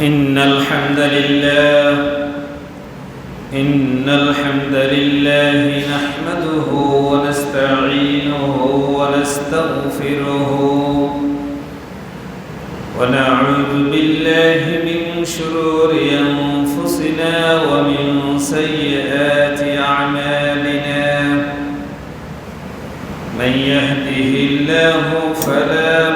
إن الحمد لله إن الحمد لله نحمده ونستعينه ونستغفره ونعوذ بالله من شرور أنفسنا ومن سيئات أعمالنا. من يهده الله فلا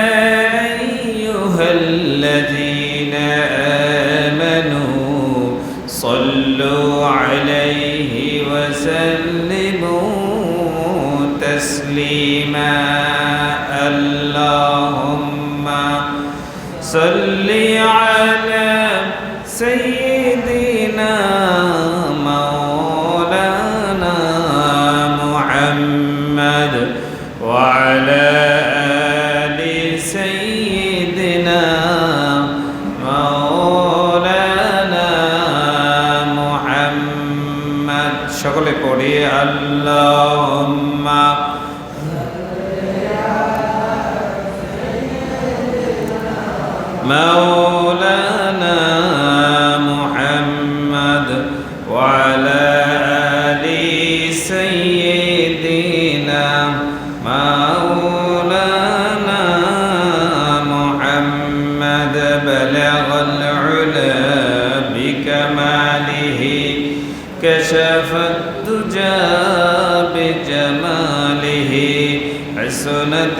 تسليما. اللهم صل على سيدنا مولانا محمد وعلى آل سيدنا مولانا محمد. شغل قولي الله مولانا محمد وعلى آل سيدنا مولانا محمد. بلغ العلا بكماله كشف الدجى بجماله حسنت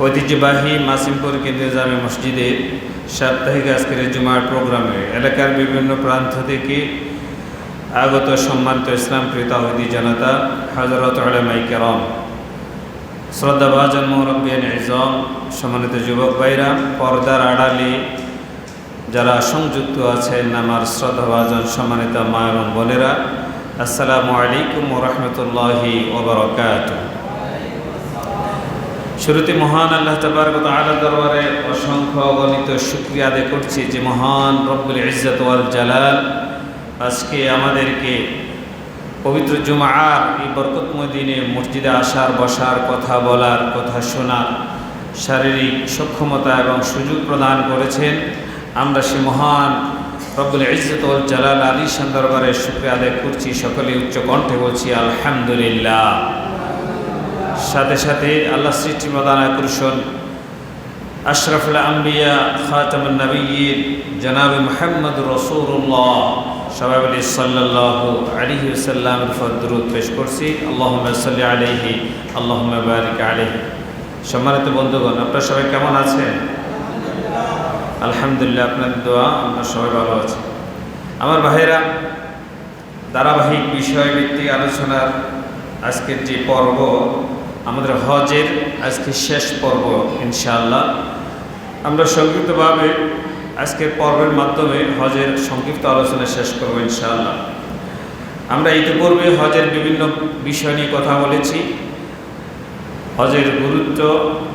ঐতিহ্যবাহী মাসিমপুর কেন্দ্রীয় জামে মসজিদে সাপ্তাহিক আজকের জুমার প্রোগ্রামে এলাকার বিভিন্ন প্রান্ত থেকে আগত সম্মানিত ইসলাম কৃতাহদি জনতা, হজরত আলমাই শ্রদ্ধাভাজন মৌরব্বিয়ান ইজম সম্মানিত যুবক ভাইরা, পর্দার আড়ালে যারা সংযুক্ত আছেন আমার শ্রদ্ধাভাজন সম্মানিত মা বোনেরা, আসসালামু আলাইকুম রহমতুল্লাহি ওবরকাত শুরুতে মহান আল্লাহ তবরকত আলা দরবারে অসংখ্য অগণিত শুক্রিয়া আদায় করছি যে মহান রব্বুল ইজ্জত ওয়াল জালাল আজকে আমাদেরকে পবিত্র জুমার এই বরকতময় দিনে মসজিদে আসার, বসার, কথা বলার, কথা শোনার শারীরিক সক্ষমতা এবং সুযোগ প্রদান করেছেন। আমরা সে মহান রব্বুল ইজ্জত ওয়াল জালাল আলী সান দরবারে শুক্রিয়া আদায় করছি। সকলে উচ্চ কণ্ঠে বলছি, আলহামদুলিল্লাহ। সাথে সাথে আল্লাহ সৃষ্টি মদান আকর্ষণ আশরাফুল আম্বিয়া খাতামুন নবীর জনাব মোহাম্মদ রসুল্লাহ সবাই বলি সাল্লাল্লাহু আলাইহি ওয়াসাল্লামের উপর দরুদ পেশ করছি। আল্লাহুম্মা সাল্লি আলাইহি, আল্লাহুম্মা বারিক আলাইহি। সম্মানিত বন্ধুগণ, আপনারা সবাই কেমন আছেন? আলহামদুলিল্লাহ, আপনাদের দোয়া, আমরা সবাই ভালো আছি। আমার ভাইয়েরা, ধারাবাহিক বিষয়ভিত্তিক আলোচনার আজকের যে পর্ব আমাদের হজের আজকে শেষ পর্ব, ইনশাআল্লাহ। আমরা সংক্ষিপ্তভাবে আজকের পর্বের মাধ্যমে হজের সংক্ষিপ্ত আলোচনা শেষ করব, ইনশাআল্লাহ। আমরা ইতিপূর্বে হজের বিভিন্ন বিষয় নিয়ে কথা বলেছি। হজের গুরুত্ব,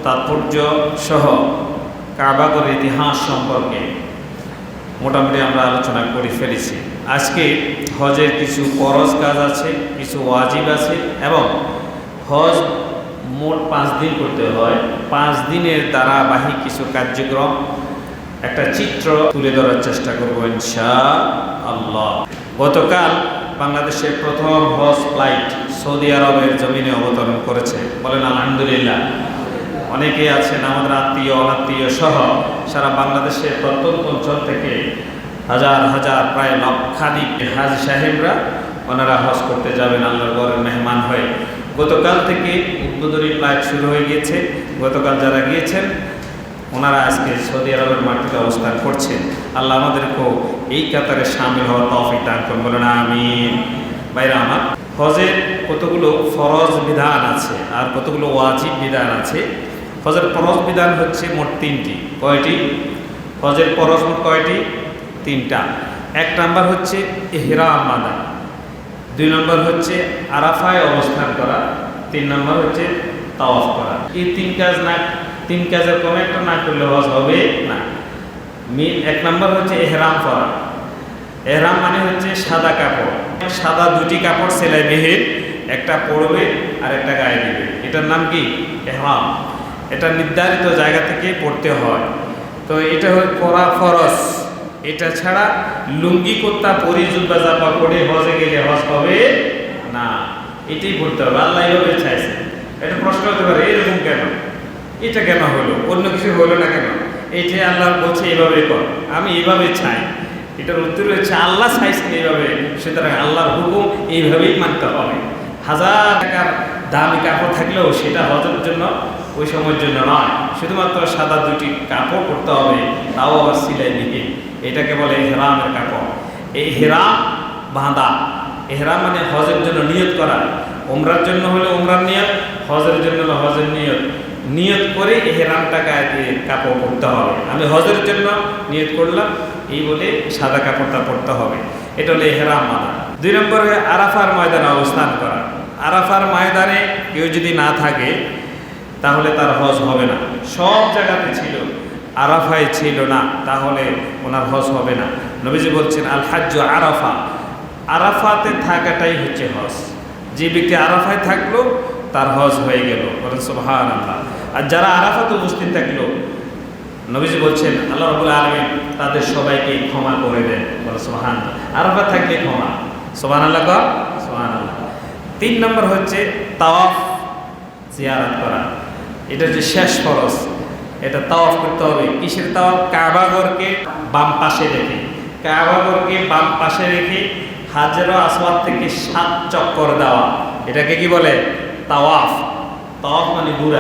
তাৎপর্য সহ কাবাগর ইতিহাস সম্পর্কে মোটামুটি আমরা আলোচনা করে ফেলেছি। আজকে হজের কিছু ফরজ কাজ আছে, কিছু ওয়াজিব আছে এবং হজ মোট পাঁচ দিন করতে হয়। পাঁচ দিনের ধারাবাহিক কিছু কার্যক্রম। একটা চিত্র তুলে ধরার চেষ্টা করব ইনশা আল্লাহ গতকাল বাংলাদেশের প্রথম হজ ফ্লাইট সৌদি আরবের জমিনে অবতরণ করেছে। বলেন, আলহামদুলিল্লাহ। অনেকে আছেন, আমাদের আত্মীয়, অনাত্মীয় সহ সারা বাংলাদেশের প্রত্যন্ত অঞ্চল থেকে হাজার হাজার, প্রায় লক্ষাধিক হাজ সাহেবরা ওনারা হজ করতে যাবেন আল্লাহর গড়ের মেহমান হয়ে। গতকাল থেকে উদ্বোধনী ফ্লাইট শুরু হয়ে গিয়েছে। গতকাল যারা গিয়েছেন, ওনারা আজকে সৌদি আরবের মাটিতে অবস্থান করছেন। আল্লাহ আমাদেরকেও এই কাতারে সামিল হওয়ার তফিক দান করুন। বলেন, আমিন। বাইরে আমার হজের কতগুলো ফরজ বিধান আছে আর কতগুলো ওয়াজিব বিধান আছে? হজের ফরজ বিধান হচ্ছে মোট তিনটি। কয়টি? হজের ফরজ মোট কয়টি? তিনটা। এক নাম্বার হচ্ছে এহরাম মাদা দুই নম্বর হচ্ছে আরাফায় অবস্থান করা, তিন নম্বর হচ্ছে তাওয়াফ করা। এই তিন কাজ না, তিন কাজের কোনো একটা না করলে হজ হবে না। এক নম্বর হচ্ছে এহরাম করা। এহরাম মানে হচ্ছে সাদা কাপড়। সাদা দুটি কাপড় সেলাই মেহের, একটা পরবে আর একটা গায়ে দিবে। এটার নাম কি? এহরাম। এটা নির্ধারিত জায়গা থেকে পড়তে হয়। তো এটা পরা ফরজ। এটা ছাড়া লুঙ্গি কোত্তা পরি জুব্বা জাপা পরে হজে গেলে হজ হবে না। এটাই বলতে হবে, আল্লাহ এইভাবে চাইছে। এটা প্রশ্ন হতে পারে, এরকম কেন? এটা কেন হলো? অন্য কিছু হলো না কেন? এইটাই আল্লাহ বলছে এইভাবে কর। আমি এইভাবে চাই। এটার উত্তর হচ্ছে, আল্লাহ চাইছেন এইভাবে সুতরাং আল্লাহর হুকুম এইভাবেই মানতে হবে। হাজার টাকার দামি কাপড় থাকলেও সেটা হজের জন্য, ওই সময়ের জন্য নয়। শুধুমাত্র সাদা দুটি কাপড় পরতে হবে, তাও আবার সিলাই নিয়ে এটাকে বলে হেরামের কাপড় এই হেরাম বাঁধা। এহরাম মানে হজের জন্য নিয়ত করা। ওমরার জন্য হলে ওমরার নিয়ত, হজের জন্য হলে হজের নিয়ত। নিয়ত করে এহরামটা গায়ে কাপড় পরতে হবে। আমি হজের জন্য নিয়ত করলাম, এই বলে সাদা কাপড়টা পরতে হবে। এটা হলো এহরাম মানা দুই নম্বরে আরাফার ময়দানে অবস্থান করা। আরাফার ময়দানে কেউ যদি না থাকে, তাহলে তার হজ হবে না। সব জায়গাতে ছিল। আরাফায় ছিল না, তাহলে ওনার হজ হবে না। নবীজি বলছেন, আল হাজ্য আরাফা। আরাফাতে থাকাটাই হচ্ছে হজ। যে ব্যক্তি আরাফায় থাকল, তার হজ হয়ে গেল। সোহান আল্লাহ আর যারা আরাফাতে উপস্থিত থাকল, নবীজি বলছেন, আল্লাহ রবুল আলমী তাদের সবাইকে ক্ষমা করে দেন। বলে সোহান আরাফা থাকলে ক্ষমা। সোহান আল্লাহ কর সোহান আল্লাহ তিন নম্বর হচ্ছে তাওয়াফ, জিয়ারাত করা। এটা যে শেষ ফরজ। এটা তাওয়াফ করতে হবে। কিসের তাওয়াফ? কাবাগরকে বাম পাশে রেখে। কাবাগরকে বাম পাশে রেখে হাজারো আসওয়াদ থেকে সাত চক্কর দেওয়া। এটাকে কি বলে? তাওয়াফ। তাওয়াফ মানে ঘুরা।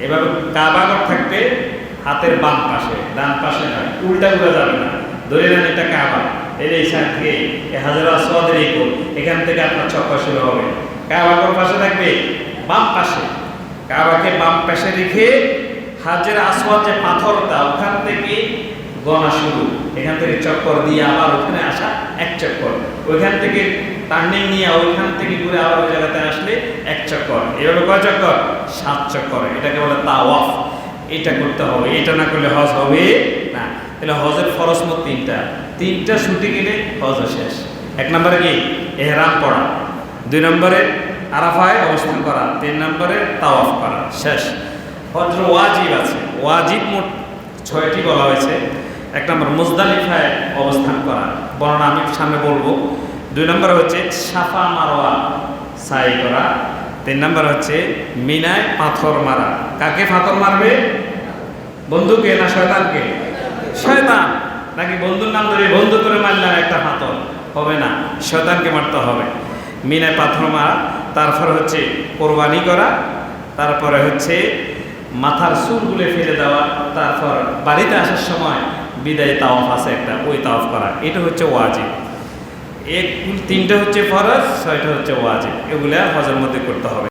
এভাবে কাবাগর থাকবে হাতের বাম পাশে, ডান পাশে নয়। উল্টা ঘুরা যাবে না। ধরে নেন এটা কাবা। এর এই সাইড থেকে হাজারো আসওয়াদের এই এখান থেকে আপনার চক্কর শুরু হবে। কাবাগর পাশে থাকবে? বাম পাশে। কাবাকে বাম পাশে রেখে হাজের আসওয়াদ যে পাথরটা ওখান থেকে গণা শুরু। এখান থেকে চক্কর দিয়ে আবার ওখানে আসা এক চক্কর। ওইখান থেকে টার্নিং নিয়ে ওইখান থেকে ঘুরে আবার ওই জায়গাতে আসলে এক চক্কর। এভাবে কয় চক্কর? সাত চক্কর। এটাকে বলে তাওয়াফ। এটা করতে হবে, এটা না করলে হজ হবে না। তাহলে হজের ফরজ মত তিনটা। তিনটা ছুটি গেলে হজ শেষ। এক নম্বরে কি? এহরাম পড়া। দুই নম্বরে আরাফায় অবস্থান করা। তিন নম্বরে তাওয়াফ করা। শেষ। হজর ওয়াজিব আছে। ওয়াজিব মোট ছয়টি বলা হয়েছে। এক নম্বর, মুজদালিফায় অবস্থান করা। বর্ণনা আমি সামনে বলব। দুই নম্বর হচ্ছে সাফা মারোয়া সাই করা। তিন নম্বর হচ্ছে মিনায় পাথর মারা। কাকে পাথর মারবে? বন্ধুকে না শয়তানকে? শয়তান। নাকি বন্ধুর নাম ধরে বন্ধু করে মারলাম একটা পাথর? হবে না। শয়তানকে মারতে হবে। মিনায় পাথর মারা। তারপর হচ্ছে কোরবানি করা। তারপরে হচ্ছে মাথার চুলগুলো ফেলে দেওয়া, তারপর বাড়িতে আসার সময় বিদায় তাওয়াফ আছে একটা, ওই তাওয়াফ করা। এটা হচ্ছে ওয়াজিব। এক, তিনটা হচ্ছে ফরজ, ছয়টা হচ্ছে ওয়াজিব। এগুলা হজের মধ্যে করতে হবে।